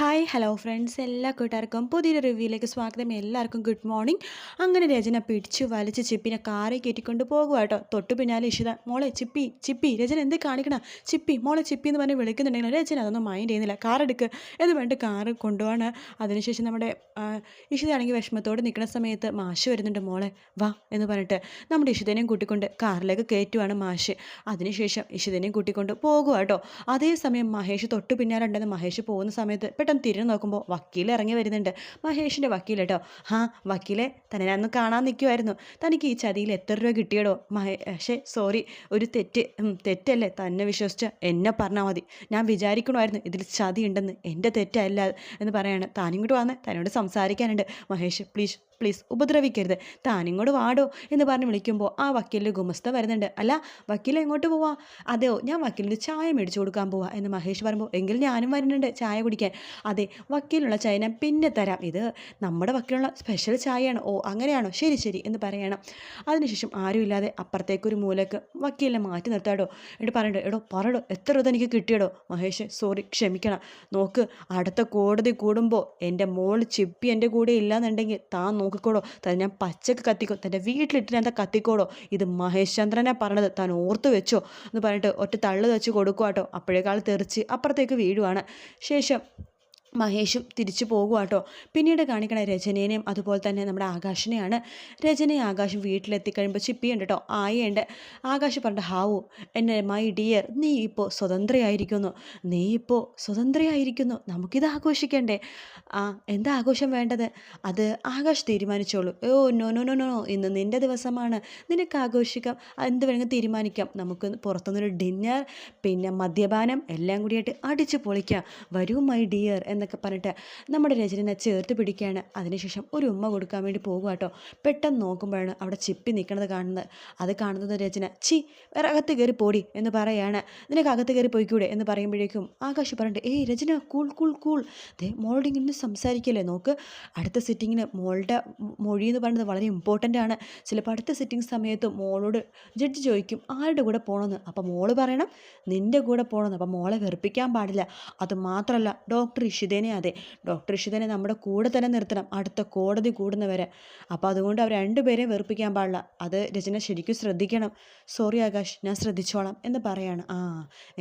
Hi hello friends എല്ലാ കൂട്ടുകാർക്കും പുതിയൊരു റിവ്യൂയിലേക്ക് സ്വാഗതം. എല്ലാവർക്കും ഗുഡ് മോർണിംഗ് അങ്ങനെ രചന പിടിച്ചു വലിച്ച് ചിപ്പിനെ കാറിൽ കയറ്റിക്കൊണ്ട് പോകുക കേട്ടോ. തൊട്ട് പിന്നാലെ ഇഷിത മോളെ ചിപ്പി ചിപ്പി രചന എന്ത് കാണിക്കണ? ചിപ്പി മോളെ ചിപ്പി എന്ന് പറഞ്ഞ് വിളിക്കുന്നുണ്ടെങ്കിൽ രചന അതൊന്നും മൈൻഡ് ചെയ്യുന്നില്ല. കാർ എടുക്ക്. എന്ന് പറഞ്ഞിട്ട് കാറ് കൊണ്ടുപോകണം അതിനുശേഷം നമ്മുടെ ഇഷിതയാണെങ്കിൽ വിഷമത്തോടെ നിൽക്കുന്ന സമയത്ത് മാഷ് വരുന്നുണ്ട്. മോളെ വാ എന്ന് പറഞ്ഞിട്ട് നമ്മുടെ ഇഷിതനെയും കൂട്ടിക്കൊണ്ട് കാറിലേക്ക് കയറ്റുവാണ് മാഷ്. അതിനുശേഷം ഇഷിതനെയും കൂട്ടിക്കൊണ്ട് പോകുക കേട്ടോ. അതേസമയം മഹേഷ് തൊട്ട് പിന്നാലെ ഉണ്ടെന്ന് മഹേഷ് പോകുന്ന സമയത്ത് പെട്ടെന്ന് തിരിഞ്ഞു നോക്കുമ്പോൾ വക്കീൽ ഇറങ്ങി വരുന്നുണ്ട്. മഹേഷിന്റെ വക്കീൽ കേട്ടോ ഹാ വക്കീലെ തന്നെ ഞാൻ കാണാൻ നിൽക്കുമായിരുന്നു തനിക്ക് ഈ ചതിയിൽ എത്ര രൂപ കിട്ടിയടോ? മഹേഷേ സോറി ഒരു തെറ്റ് തെറ്റല്ലേ? തന്നെ വിശ്വസിച്ച് എന്നെ പറഞ്ഞാൽ മതി. ഞാൻ വിചാരിക്കണമായിരുന്നു ഇതിൽ ചതി ഉണ്ടെന്ന് എന്റെ തെറ്റല്ല എന്ന് പറയാണ്. താനിങ്ങോട്ട് വന്ന്. തന്നോട് സംസാരിക്കാനുണ്ട്. മഹേഷ് പ്ലീസ് പ്ലീസ് ഉപദ്രവിക്കരുത്. താനിങ്ങോട്ട് വാടോ എന്ന് പറഞ്ഞ് വിളിക്കുമ്പോൾ ആ വക്കീലിന്റെ ഗുമസ്ത വരുന്നുണ്ട്. അല്ല വക്കീൽ എങ്ങോട്ട് പോവാ? അതെയോ ഞാൻ വക്കീലിന് ചായ മേടിച്ചു കൊടുക്കാൻ പോവാ എന്ന് മഹേഷ് പറയുമ്പോൾ എങ്കിൽ ഞാനും വരുന്നുണ്ട് ചായ കുടിക്കാൻ. അതെ വക്കീലിനുള്ള ചായ ഞാൻ പിന്നെ തരാം. ഇത് നമ്മുടെ വക്കീലുള്ള സ്പെഷ്യൽ ചായയാണ്. ഓ അങ്ങനെയാണോ? ശരി ശരി എന്ന് പറയണം. അതിനുശേഷം ആരുമില്ലാതെ അപ്പുറത്തേക്കൊരു മൂലക്ക് വക്കീലിനെ മാറ്റി നിർത്താടോ എന്നിട്ട് പറയണ്ടോ എടോ പറയടോ എത്ര രൂപ എനിക്ക് കിട്ടിയടോ? മഹേഷ് സോറി ക്ഷമിക്കണം. നോക്ക് അടുത്ത കോടതി കൂടുമ്പോൾ എന്റെ മോൾ ചിപ്പി എന്റെ കൂടെ ഇല്ലാന്നുണ്ടെങ്കിൽ താൻ നോക്കിക്കോടോ തന്നെ ഞാൻ പച്ചക്ക് കത്തിക്കോ തന്റെ വീട്ടിലിട്ട് ഞാൻ കത്തിക്കോടോ ഇത് മഹേഷ് ചന്ദ്രനെ പറഞ്ഞത്. താൻ ഓർത്തു വെച്ചോ? എന്ന് പറഞ്ഞിട്ട് ഒറ്റ തള്ളു വെച്ച് കൊടുക്കുക കേട്ടോ അപ്പോഴേക്കാൾ തെറിച്ച് അപ്പുറത്തേക്ക് വീഴുവാണ്. ശേഷം മഹേഷും തിരിച്ചു പോകുക കേട്ടോ പിന്നീട് കാണിക്കണ രചനേനെയും അതുപോലെ തന്നെ നമ്മുടെ ആകാശിനെയാണ്. രചനയും ആകാശും വീട്ടിലെത്തിക്കഴിയുമ്പോൾ ചിപ്പിയുണ്ട് കേട്ടോ ആയുണ്ട് ആകാശ് പറഞ്ഞ ഹാവു എന്നെ മൈ ഡിയർ നീ ഇപ്പോൾ സ്വതന്ത്രയായിരിക്കുന്നു. നീ ഇപ്പോൾ സ്വതന്ത്രയായിരിക്കുന്നു. നമുക്കിത് ആഘോഷിക്കണ്ടേ? ആ എന്താ ആഘോഷം വേണ്ടത്? അത് ആകാശ് തീരുമാനിച്ചോളൂ. Oh no no no no ഇന്ന് നിന്റെ ദിവസമാണ്. നിനക്ക് ആഘോഷിക്കാം. എന്ത് വേണമെങ്കിൽ തീരുമാനിക്കാം. നമുക്ക് പുറത്തുനിന്നൊരു ഡിന്നർ പിന്നെ മദ്യപാനം എല്ലാം കൂടിയായിട്ട് അടിച്ചു പൊളിക്കാം. വരൂ മൈ ഡിയർ എന്നൊക്കെ പറഞ്ഞിട്ട് നമ്മുടെ രചനനെ ചേർത്ത് പിടിക്കുകയാണ്. അതിനുശേഷം ഒരു ഉമ്മ കൊടുക്കാൻ വേണ്ടി പോകുക കേട്ടോ പെട്ടെന്ന് നോക്കുമ്പോഴാണ് അവിടെ ചിപ്പി നിൽക്കുന്നത് കാണുന്നത്. അത് കാണുന്നത് രചന ചി വേറെ അകത്ത് കയറി പോടി എന്ന് പറയാണ്. നിനക്ക് അകത്ത് കയറി പോയിക്കൂടെ എന്ന് പറയുമ്പോഴേക്കും ആകാശ് പറഞ്ഞിട്ട് ഏയ് രചന കൂൾ കൂൾ കൂൾ. ദേ മോളോട് ഇങ്ങനെ സംസാരിക്കല്ലേ നോക്ക്. അടുത്ത സിറ്റിങ്ങിന് മോളുടെ മൊഴി എന്ന് പറയുന്നത് വളരെ ഇമ്പോർട്ടന്റ് ആണ്. ചിലപ്പോൾ അടുത്ത സിറ്റിംഗ് സമയത്ത് മോളോട് ജഡ്ജ് ചോദിക്കും ആരുടെ കൂടെ പോകണമെന്ന് അപ്പോൾ മോൾ പറയണം നിന്റെ കൂടെ പോകണമെന്ന് അപ്പോൾ മോളെ വെറുപ്പിക്കാൻ പാടില്ല. അത് മാത്രമല്ല ഡോക്ടർ ഇഷിതേനെ അതെ. ഡോക്ടർ ഇഷിതേനെ നമ്മുടെ കൂടെ തന്നെ നിർത്തണം. അടുത്ത കോടതി കൂടുന്നവരെ. അപ്പോൾ അതുകൊണ്ട് അവർ രണ്ടുപേരെയും വെറുപ്പിക്കാൻ പാടില്ല. അത് രചന ശരിക്കും ശ്രദ്ധിക്കണം. സോറി ആകാശ് ഞാൻ ശ്രദ്ധിച്ചോളാം എന്ന് പറയാണ്. ആ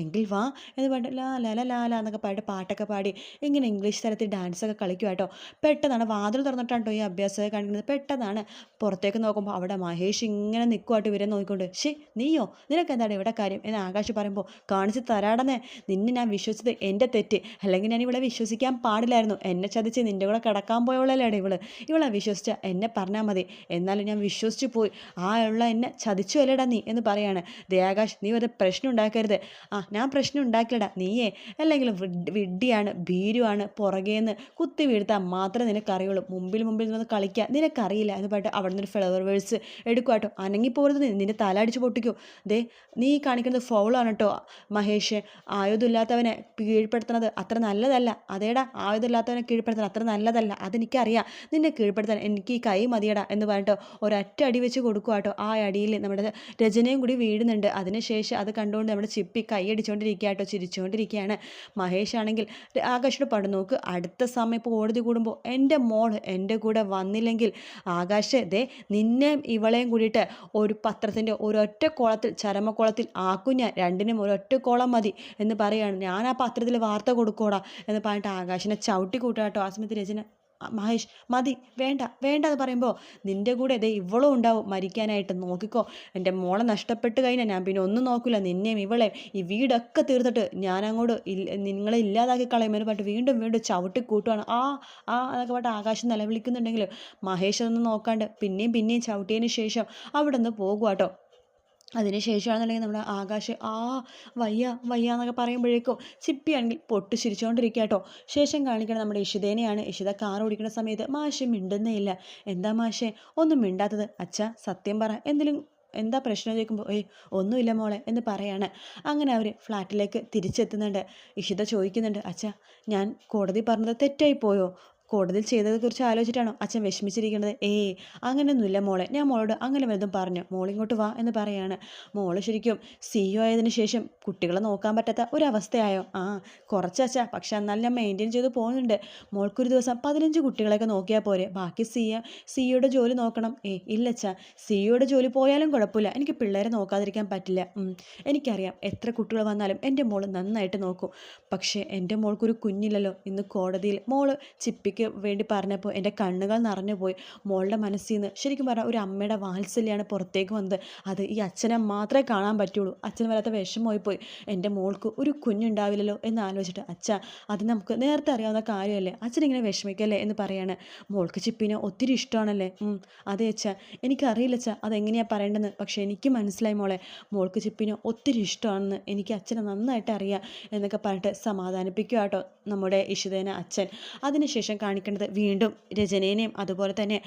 എങ്കിൽ വാ എന്ന് പറഞ്ഞിട്ട് ലാ ലാല ലാല എന്നൊക്കെ പാടി പാട്ടൊക്കെ പാടി ഇങ്ങനെ ഇംഗ്ലീഷ് തരത്തിൽ ഡാൻസൊക്കെ കളിക്കും കേട്ടോ. പെട്ടെന്നാണ് വാതിൽ തുറന്നിട്ടാണ് ഈ അഭ്യാസമൊക്കെ കാണിക്കുന്നത്. പെട്ടെന്നാണ് പുറത്തേക്ക് നോക്കുമ്പോൾ അവിടെ മഹേഷ് ഇങ്ങനെ നിൽക്കുമായിട്ട് ഇവരെ നോക്കിക്കൊണ്ട് ഷേ നീയോ? നിനക്ക് എന്താണ് ഇവിടെ കാര്യം? എന്ന് ആകാശ് പറയുമ്പോൾ കാണിച്ച് തരാടന്നേ നിന്നെ ഞാൻ വിശ്വസിച്ചത് എന്റെ തെറ്റ്. അല്ലെങ്കിൽ ഞാൻ ഇവിടെ വിശ്വസിക്കാൻ പാടില്ലായിരുന്നു. എന്നെ ചതിച്ച് നിന്റെ കൂടെ കിടക്കാൻ പോയവളല്ലേടെ ഇവൾ? ഇവളെ വിശ്വസിച്ച എന്നെ പറഞ്ഞാൽ മതി. എന്നാലും ഞാൻ വിശ്വസിച്ച് പോയി. ആ ഉള്ള എന്നെ ചതിച്ചു അല്ലേടാ നീ എന്ന് പറയാണ്. ദയാകാശ് നീ ഒരു പ്രശ്നം ഉണ്ടാക്കരുത്. ആ ഞാൻ പ്രശ്നം ഉണ്ടാക്കില്ലടാ നീയേ. അല്ലെങ്കിൽ വിഡ്ഡിയാണ് ഭീരുവാണ് പുറകേന്ന് കുത്തി വീഴ്ത്താൻ മാത്രമേ നിനക്കറിയുള്ളൂ. മുമ്പിൽ മുമ്പിൽ നിന്ന് കളിക്കുക നിനക്കറിയില്ല എന്ന് പറഞ്ഞിട്ട് അവിടെ നിന്ന് ഫ്ലവർ വേഴ്സ് എടുക്കുവാട്ടോ അനങ്ങി പോരുത് നീ. നിന്റെ തല അടിച്ച് പൊട്ടിക്കോ. ദേ നീ കാണിക്കുന്നത് ഫൗളാണ് കേട്ടോ മഹേഷ് ആയുധമില്ലാത്തവനെ കീഴ്പ്പെടുത്തുന്നത് അത്ര നല്ലതല്ല. അതേടാ ആയുധമില്ലാത്തവനെ കീഴ്പ്പെടുത്താൻ അത്ര നല്ലതല്ല. അതെനിക്കറിയാം. നിന്നെ കീഴ്പ്പെടുത്താൻ എനിക്ക് ഈ കൈ മതിയടാ എന്ന് പറഞ്ഞിട്ട് ഒരൊറ്റ അടി വെച്ച് കൊടുക്കുക കേട്ടോ ആ അടിയിൽ നമ്മുടെ രചനയും കൂടി വീഴുന്നുണ്ട്. അതിനുശേഷം അത് കണ്ടുകൊണ്ട് നമ്മുടെ ചിപ്പി കൈ അടിച്ചുകൊണ്ടിരിക്കുക കേട്ടോ ചിരിച്ചുകൊണ്ടിരിക്കുകയാണ് മഹേഷ് ആണെങ്കിൽ ആകാശോട് പണ്ട് നോക്ക് അടുത്ത സമയം ഇപ്പോൾ കോടതി കൂടുമ്പോൾ എന്റെ മോൾ എന്റെ കൂടെ വന്നില്ലെങ്കിൽ ആകാശ് ദേ നിന്നെയും ഇവളെയും കൂടിയിട്ട് ഒരു പത്രത്തിന്റെ ഒരൊറ്റ കോളത്തിൽ ചരമക്കോളത്തിൽ ആക്കും ഞാൻ. രണ്ടിനും ഒരൊറ്റ കോളം മതി എന്ന് പറയുകയാണ് ഞാൻ ആ പത്രത്തിൽ വാർത്ത കൊടുക്കോടാ എന്ന് പറഞ്ഞിട്ട് ആകാശിനെ ചവിട്ടി കൂട്ടാട്ടോ ആ സമയത്ത് രചന മഹേഷ് മതി വേണ്ട വേണ്ട എന്ന് പറയുമ്പോൾ നിന്റെ കൂടെ ഇതേ ഇവളും ഉണ്ടാവും മരിക്കാനായിട്ട് നോക്കിക്കോ. എന്റെ മോളെ നഷ്ടപ്പെട്ട് കഴിഞ്ഞാൽ ഞാൻ പിന്നെ ഒന്നും നോക്കില്ല നിന്നെയും ഇവളെ ഈ വീടൊക്കെ തീർത്തിട്ട് ഞാനങ്ങോട്ട് നിങ്ങളെ ഇല്ലാതാക്കി കളയുമെന്ന് പറഞ്ഞിട്ട് വീണ്ടും വീണ്ടും ചവിട്ടി കൂട്ടുവാണ്. ആ ആ എന്നൊക്കെ പറഞ്ഞിട്ട് ആകാശം നിലവിളിക്കുന്നുണ്ടെങ്കിൽ മഹേഷ് അതൊന്നും നോക്കാണ്ട് പിന്നെയും പിന്നെയും ചവിട്ടിയതിന് ശേഷം അവിടെ നിന്ന് പോകുക കേട്ടോ. അതിന് ശേഷമാണെന്നുണ്ടെങ്കിൽ നമ്മുടെ ആകാശ് ആ വയ്യ വയ്യ എന്നൊക്കെ പറയുമ്പോഴേക്കും ചിപ്പിയാണെങ്കിൽ പൊട്ടി ചിരിച്ചുകൊണ്ടിരിക്കുക കേട്ടോ. ശേഷം കാണിക്കണം നമ്മുടെ ഇഷിതേനെയാണ്. ഇഷിത കാർ ഓടിക്കുന്ന സമയത്ത് മാഷെ മിണ്ടുന്നേ ഇല്ല. എന്താ മാഷെ? ഒന്നും മിണ്ടാത്തത്. അച്ഛ സത്യം പറ. എന്തെങ്കിലും എന്താ പ്രശ്നം ചോദിക്കുമ്പോൾ ഏയ് ഒന്നുമില്ല മോളെ എന്ന് പറയാണ്. അങ്ങനെ അവർ ഫ്ലാറ്റിലേക്ക് തിരിച്ചെത്തുന്നുണ്ട്. ഇഷിത ചോദിക്കുന്നുണ്ട് അച്ഛാ ഞാൻ കോടതി പറഞ്ഞത് തെറ്റായി പോയോ? കോടതിയിൽ ചെയ്തതെക്കുറിച്ച് ആലോചിച്ചിട്ടാണോ അച്ഛൻ വിഷമിച്ചിരിക്കുന്നത്? ഏയ് അങ്ങനെയൊന്നുമില്ല മോളെ. ഞാൻ മോളോട് അങ്ങനെ വലുതും പറഞ്ഞു. മോളിങ്ങോട്ട് വാ എന്ന് പറയാണ്. മോൾ ശരിക്കും സിഇഒ ആയതിനു ശേഷം കുട്ടികളെ നോക്കാൻ പറ്റാത്ത ഒരവസ്ഥയായോ? ആ കുറച്ച് അച്ഛാ. പക്ഷെ എന്നാലും ഞാൻ മെയിന്റെയിൻ ചെയ്ത് പോകുന്നുണ്ട്. മോൾക്കൊരു ദിവസം പതിനഞ്ച് കുട്ടികളെയൊക്കെ നോക്കിയാൽ പോരെ. ബാക്കി സി സിഇയുടെ ജോലി നോക്കണം. ഏ ഇല്ല സിഇയുടെ ജോലി പോയാലും കുഴപ്പമില്ല. എനിക്ക് പിള്ളേരെ നോക്കാതിരിക്കാൻ പറ്റില്ല. എനിക്കറിയാം എത്ര കുട്ടികൾ വന്നാലും എന്റെ മോൾ നന്നായിട്ട് നോക്കും. പക്ഷേ എന്റെ മോൾക്കൊരു കുഞ്ഞില്ലല്ലോ. ഇന്ന് കോടതിയിൽ മോൾ ചിപ്പിക്ക് വേണ്ടി പറഞ്ഞപ്പോൾ എന്റെ കണ്ണുകൾ നിറഞ്ഞു പോയി മോളുടെ മനസ്സിൽ നിന്ന് ശരിക്കും പറഞ്ഞാൽ ഒരു അമ്മയുടെ വാത്സല്യമാണ് പുറത്തേക്ക് വന്നത്. അത് ഈ അച്ഛനെ മാത്രമേ കാണാൻ പറ്റുള്ളൂ. അച്ഛൻ വരാത്ത വിഷമമായി പോയി എന്റെ മോൾക്ക് ഒരു കുഞ്ഞുണ്ടാവില്ലല്ലോ എന്ന് ആലോചിച്ചിട്ട് അച്ഛ അത് നമുക്ക് നേരത്തെ അറിയാവുന്ന കാര്യമല്ലേ? അച്ഛനിങ്ങനെ വിഷമിക്കല്ലേ? എന്ന് പറയാണ്. മോൾക്ക് ചിപ്പിനെ ഒത്തിരി ഇഷ്ടമാണല്ലേ? അതെ അച്ഛ. എനിക്കറിയില്ല അച്ഛ അതെങ്ങനെയാണ് പറയേണ്ടതെന്ന്. പക്ഷേ എനിക്ക് മനസ്സിലായി മോളെ. മോൾക്ക് ചിപ്പിനെ ഒത്തിരി ഇഷ്ടമാണെന്ന് എനിക്ക് അച്ഛനെ നന്നായിട്ട് അറിയാം എന്നൊക്കെ പറഞ്ഞിട്ട് സമാധാനിപ്പിക്കുക കേട്ടോ നമ്മുടെ ഇഷുദേന അച്ഛൻ. അതിനുശേഷം കാണിക്കേണ്ടത് വീണ്ടും രചനേനെയും അതുപോലെ തന്നെ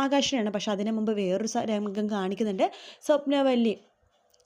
ആകാശനെയാണ്. പക്ഷെ അതിനു മുമ്പ് വേറൊരു രംഗം കാണിക്കുന്നുണ്ട്. സ്വപ്നവല്ലി.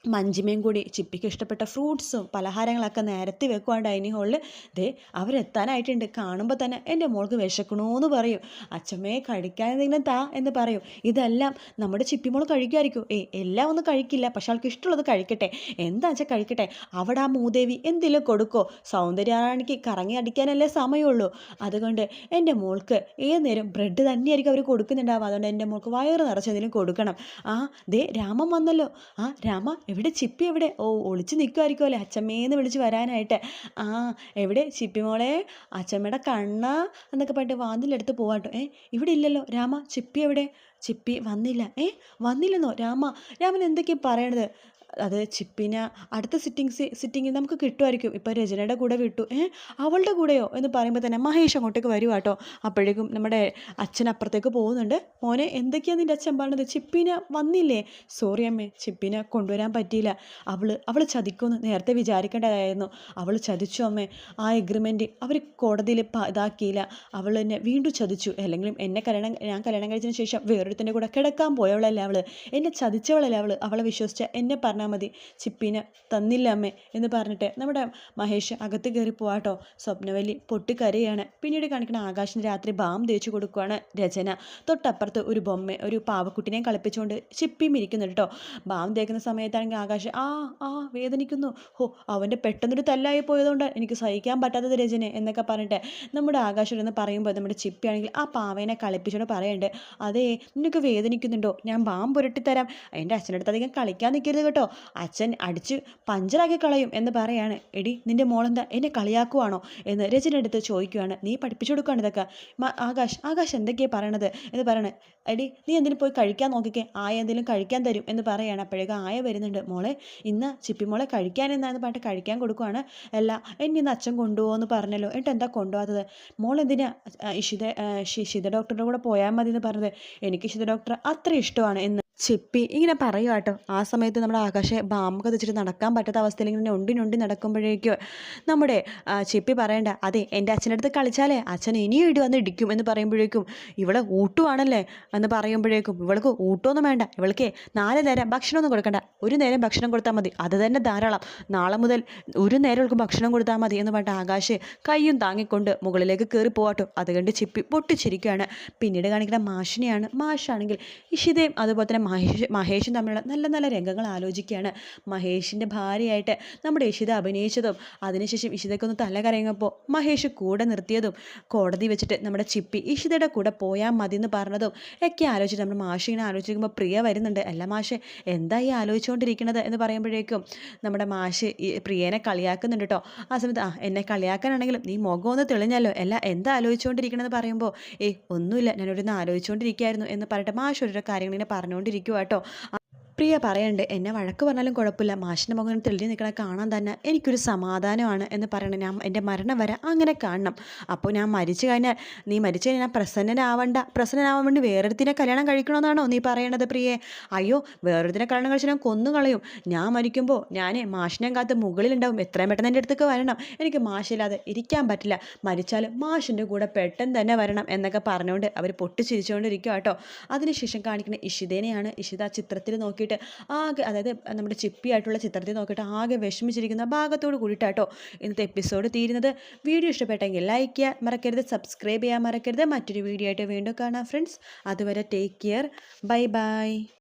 മഞ്ചിമയും കൂടി ചിപ്പിക്ക് ഇഷ്ടപ്പെട്ട ഫ്രൂട്ട്സും പലഹാരങ്ങളൊക്കെ നിരത്തി വെക്കുവാണ് ഡൈനിങ് ഹോളിൽ. ദേ അവരെത്താനായിട്ടുണ്ട്. കാണുമ്പോൾ തന്നെ എന്റെ മോൾക്ക് വിശക്കണമെന്ന് പറയും. അച്ഛമ്മയെ കഴിക്കാൻ എന്തെങ്കിലും താ എന്ന് പറയും. ഇതെല്ലാം നമ്മുടെ ചിപ്പി മോൾ കഴിക്കുമായിരിക്കും ഏ എല്ലാം ഒന്നും കഴിക്കില്ല. പക്ഷെ ആൾക്ക് ഇഷ്ടമുള്ളത് കഴിക്കട്ടെ. എന്താ വെച്ചാൽ കഴിക്കട്ടെ? അവിടെ ആ മൂദേവി എന്തെങ്കിലും കൊടുക്കോ? സൗന്ദര്യാണിക്ക് കറങ്ങി അടിക്കാനല്ലേ സമയമുള്ളൂ. അതുകൊണ്ട് എന്റെ മോൾക്ക് ഏത് നേരം ബ്രെഡ് തന്നെയായിരിക്കും അവർ കൊടുക്കുന്നുണ്ടാവുക. അതുകൊണ്ട് എന്റെ മോൾക്ക് വയറ് നിറച്ചെന്തെങ്കിലും കൊടുക്കണം. ആ ദേ രാമൻ വന്നല്ലോ. ആ രാമ എവിടെ ചിപ്പി എവിടെ? ഓ ഒളിച്ച് നിൽക്കുമായിരിക്കുമല്ലേ അച്ചമ്മേന്ന് വിളിച്ച് വരാനായിട്ട്. ആ എവിടെ? ചിപ്പി മോളെ അച്ചമ്മയുടെ കണ്ണ എന്നൊക്കെ പറഞ്ഞിട്ട് വാതിലെടുത്ത് പോവാട്ടോ. ഏ ഇവിടെ ഇല്ലല്ലോ. രാമ ചിപ്പി എവിടെ? ചിപ്പി വന്നില്ല. ഏ വന്നില്ലെന്നോ? രാമ രാമൻ എന്തൊക്കെയാണ് പറയണത്? അത് ചിപ്പിന് അടുത്ത സിറ്റിംഗ് സിറ്റിങ്ങിൽ നമുക്ക് കിട്ടുമായിരിക്കും. ഇപ്പോൾ രചനയുടെ കൂടെ വിട്ടു. ഏ അവളുടെ കൂടെയോ എന്ന് പറയുമ്പോൾ തന്നെ മഹേഷ് അങ്ങോട്ടേക്ക് വരുവാ കേട്ടോ. അപ്പോഴേക്കും നമ്മുടെ അച്ഛൻ അപ്പുറത്തേക്ക് പോകുന്നുണ്ട്. മോനെ എന്തൊക്കെയാണ് നിന്റെ അച്ഛൻ പറഞ്ഞത്? ചിപ്പിനെ വന്നില്ലേ? സോറി അമ്മേ ചിപ്പിനെ കൊണ്ടുവരാൻ പറ്റിയില്ല. അവൾ അവൾ ചതിക്കുമെന്ന് നേരത്തെ വിചാരിക്കേണ്ടതായിരുന്നു. അവൾ ചതിച്ചു അമ്മേ. ആ എഗ്രിമെന്റ് അവർ കോടതിയിൽ ഇതാക്കിയില്ല. അവൾ എന്നെ വീണ്ടും ചതിച്ചു. അല്ലെങ്കിലും എന്നെ കല്യാണം ഞാൻ കല്യാണം കഴിച്ചതിന് ശേഷം വേറൊരുത്തിന്റെ കൂടെ കിടക്കാൻ പോയവളല്ലേ അവൾ എന്നെ ചതിച്ചവളല്ലേ അവൾ അവളെ വിശ്വസിച്ച എന്നെ പറഞ്ഞാൽ മതി. ചിപ്പിനെ തന്നില്ല അമ്മേ എന്ന് പറഞ്ഞിട്ട് നമ്മുടെ മഹേഷ് അകത്ത് കയറി പോവാട്ടോ സ്വപ്നവല്ലി പൊട്ടിക്കരയാണ്. പിന്നീട് കാണിക്കുന്ന ആകാശിന് രാത്രി ബാം തേച്ചു കൊടുക്കുവാണ് രചന. തൊട്ടപ്പുറത്ത് ഒരു ബൊമ്മ ഒരു പാവക്കുട്ടിനെയും കളിപ്പിച്ചുകൊണ്ട് ചിപ്പിയും ഇരിക്കുന്നുണ്ട് കേട്ടോ ബാം തേക്കുന്ന സമയത്താണെങ്കിൽ ആകാശ് ആ ആ വേദനിക്കുന്നു. ഹോ അവന്റെ പെട്ടെന്നൊരു തല്ലായി പോയതുകൊണ്ട് എനിക്ക് സഹിക്കാൻ പറ്റാത്തത് രചന എന്നൊക്കെ പറഞ്ഞിട്ട് നമ്മുടെ ആകാശം എന്ന് പറയുമ്പോൾ നമ്മുടെ ചിപ്പിയാണെങ്കിൽ ആ പാവേനെ കളിപ്പിച്ചുകൊണ്ട് പറയണ്ട് അതേ നിനക്ക് വേദനിക്കുന്നുണ്ടോ? ഞാൻ ബാം പുരട്ടിത്തരാം എന്റെ അച്ഛനടുത്ത് അധികം കളിക്കാൻ നിൽക്കരുത് കേട്ടോ. അച്ഛൻ അടിച്ച് പഞ്ചറാക്കി കളയും എന്ന് പറയാണ്. എടി നിന്റെ മോളെന്താ എന്നെ കളിയാക്കുവാണോ എന്ന് രചന അടുത്ത് ചോദിക്കുവാണ്. നീ പഠിപ്പിച്ചു കൊടുക്കുകയാണ് ഇതൊക്കെ ആകാശ് ആകാശ് എന്തൊക്കെയാണ് പറയണത് എന്ന് പറയണേ. എടി നീ എന്തിനും പോയി കഴിക്കാൻ നോക്കിക്കേ? ആയ എന്തെങ്കിലും കഴിക്കാൻ തരും എന്ന് പറയാണ്. അപ്പോഴേക്കും ആയ വരുന്നുണ്ട്. മോളെ ഇന്ന് ചിപ്പിമോളെ കഴിക്കാൻ എന്നാന്ന് പറഞ്ഞിട്ട് കഴിക്കാൻ കൊടുക്കുവാണ്. അല്ല എന്നെ ഇന്ന് അച്ഛൻ കൊണ്ടുപോകുമെന്ന് പറഞ്ഞല്ലോ. എന്നിട്ട് എന്താ കൊണ്ടുപോകാത്തത്? മോൾ എന്തിനാ ഇഷിത ശിശിത ഡോക്ടറുടെ കൂടെ പോയാൽ മതി എന്ന് പറഞ്ഞത്? എനിക്ക് ഇഷിത ഡോക്ടർ അത്ര ഇഷ്ടമാണ് എന്ന് ചിപ്പി ഇങ്ങനെ പറയുക കേട്ടോ. ആ സമയത്ത് നമ്മുടെ ആകാശെ ബാമ്പ് വെച്ചിട്ട് നടക്കാൻ പറ്റാത്ത അവസ്ഥയിൽ ഇങ്ങനെ ഉണ്ടിനുണ്ടി നടക്കുമ്പോഴേക്കും നമ്മുടെ ചെപ്പി ചിപ്പി പറയണ്ട അതെ എന്റെ അച്ഛന്റെ അടുത്ത് കളിച്ചാലേ അച്ഛൻ ഇനിയും ഇടി വന്ന് ഇടിക്കും എന്ന് പറയുമ്പോഴേക്കും ഇവളെ ഊട്ടുവാണല്ലേ എന്ന് പറയുമ്പോഴേക്കും ഇവൾക്ക് ഊട്ടമൊന്നും വേണ്ട ഇവൾക്ക് നാല് നേരം ഭക്ഷണമൊന്നും കൊടുക്കണ്ട. ഒരു നേരം ഭക്ഷണം കൊടുത്താൽ മതി. അത് തന്നെ ധാരാളം. നാളെ മുതൽ ഒരു നേരം ഇവൾക്ക് ഭക്ഷണം കൊടുത്താൽ മതി എന്ന് പറഞ്ഞിട്ട് ആകാശ് കൈയും താങ്ങിക്കൊണ്ട് മുകളിലേക്ക് കയറി പോവാട്ടോ. അത് കണ്ട് ചിപ്പി പൊട്ടിച്ചിരിക്കുകയാണ് പിന്നീട് കാണിക്കുന്ന മാഷിനെയാണ് മാഷാണെങ്കിൽ ഇഷിതയും അതുപോലെ തന്നെ മഹേഷ് മഹേഷും തമ്മിലുള്ള നല്ല നല്ല രംഗങ്ങൾ ആലോചിക്കുകയാണ്. മഹേഷിന്റെ ഭാര്യയായിട്ട് നമ്മുടെ ഇഷിത അഭിനയിച്ചതും അതിനുശേഷം ഇഷിതയ്ക്കൊന്ന് തല കരയങ്ങപ്പോൾ മഹേഷ് കൂടെ നിർത്തിയതും കോടതി വെച്ചിട്ട് നമ്മുടെ ചിപ്പി ഇഷിതയുടെ കൂടെ പോയാൽ മതി എന്ന് പറഞ്ഞതും ഒക്കെ ആലോചിച്ച് നമ്മുടെ മാഷ് ഇങ്ങനെ ആലോചിക്കുമ്പോൾ പ്രിയ വരുന്നുണ്ട്. അല്ല മാഷെ എന്താ ഈ ആലോചിച്ചുകൊണ്ടിരിക്കുന്നത് എന്ന് പറയുമ്പോഴേക്കും നമ്മുടെ മാഷ് ഈ പ്രിയനെ കളിയാക്കുന്നുണ്ട് കേട്ടോ ആ സമയത്ത് ആ എന്നെ കളിയാക്കാനാണെങ്കിലും നീ മുഖം ഒന്ന് തെളിഞ്ഞല്ലോ അല്ല എന്താ ആലോചിച്ചുകൊണ്ടിരിക്കണമെന്ന് പറയുമ്പോൾ ഏ ഒന്നുമില്ല. ഞാനൊരു ആലോചിച്ചുകൊണ്ടിരിക്കുകയായിരുന്നു എന്ന് പറഞ്ഞിട്ട് മാഷ് ഓരോ കാര്യങ്ങൾ ഇങ്ങനെ പറഞ്ഞുകൊണ്ടിരിക്കുക കേട്ടോ പ്രിയ പറയണ്ട് എന്നെ വഴക്ക് പറഞ്ഞാലും കുഴപ്പമില്ല. മാഷിന്റെ മുഖം തെളിഞ്ഞ് നിൽക്കണ കാണാൻ തന്നെ എനിക്കൊരു സമാധാനമാണ് എന്ന് പറയണം ഞാൻ എന്റെ മരണം വരെ അങ്ങനെ കാണണം. അപ്പോൾ ഞാൻ മരിച്ചു കഴിഞ്ഞാൽ നീ മരിച്ചു കഴിഞ്ഞാൽ ഞാൻ പ്രസന്നനാവണ്ട. പ്രസന്നനാവാൻ വേണ്ടി വേറൊരുത്തിനെ കല്യാണം കഴിക്കണമെന്നാണോ നീ പറയണത് പ്രിയെ? അയ്യോ വേറൊരുത്തിനെ കല്യാണം കഴിച്ച് ഞാൻ കൊന്നു കളയും. ഞാൻ മരിക്കുമ്പോൾ ഞാൻ മാഷിനെ കാത്ത് മുകളിലുണ്ടാവും എത്രയും പെട്ടെന്ന് എന്റെ അടുത്തേക്ക് വരണം. എനിക്ക് മാഷില്ലാതെ ഇരിക്കാൻ പറ്റില്ല. മരിച്ചാലും മാഷിന്റെ കൂടെ പെട്ടെന്ന് തന്നെ വരണം എന്നൊക്കെ പറഞ്ഞുകൊണ്ട് അവർ പൊട്ടിച്ചിരിച്ചുകൊണ്ടിരിക്കുക കേട്ടോ അതിനുശേഷം കാണിക്കുന്ന ഇഷിതേനെയാണ് ഇഷിത ചിത്രത്തിൽ നോക്കിയിട്ട് നോക്കിയിട്ട് ആകെ അതായത് നമ്മുടെ ചിപ്പിയായിട്ടുള്ള ചിത്രത്തിൽ നോക്കിയിട്ട് ആകെ വിഷമിച്ചിരിക്കുന്ന ഭാഗത്തോട് കൂടിയിട്ടാട്ടോ ഇന്നത്തെ എപ്പിസോഡ് തീരുന്നത്. വീഡിയോ ഇഷ്ടപ്പെട്ടെങ്കിൽ ലൈക്ക് ചെയ്യാൻ മറക്കരുത് സബ്സ്ക്രൈബ് ചെയ്യാൻ മറക്കരുത്. മറ്റൊരു വീഡിയോ ആയിട്ട് വീണ്ടും കാണാം ഫ്രണ്ട്സ് അതുവരെ ടേക്ക് കെയർ ബൈ ബൈ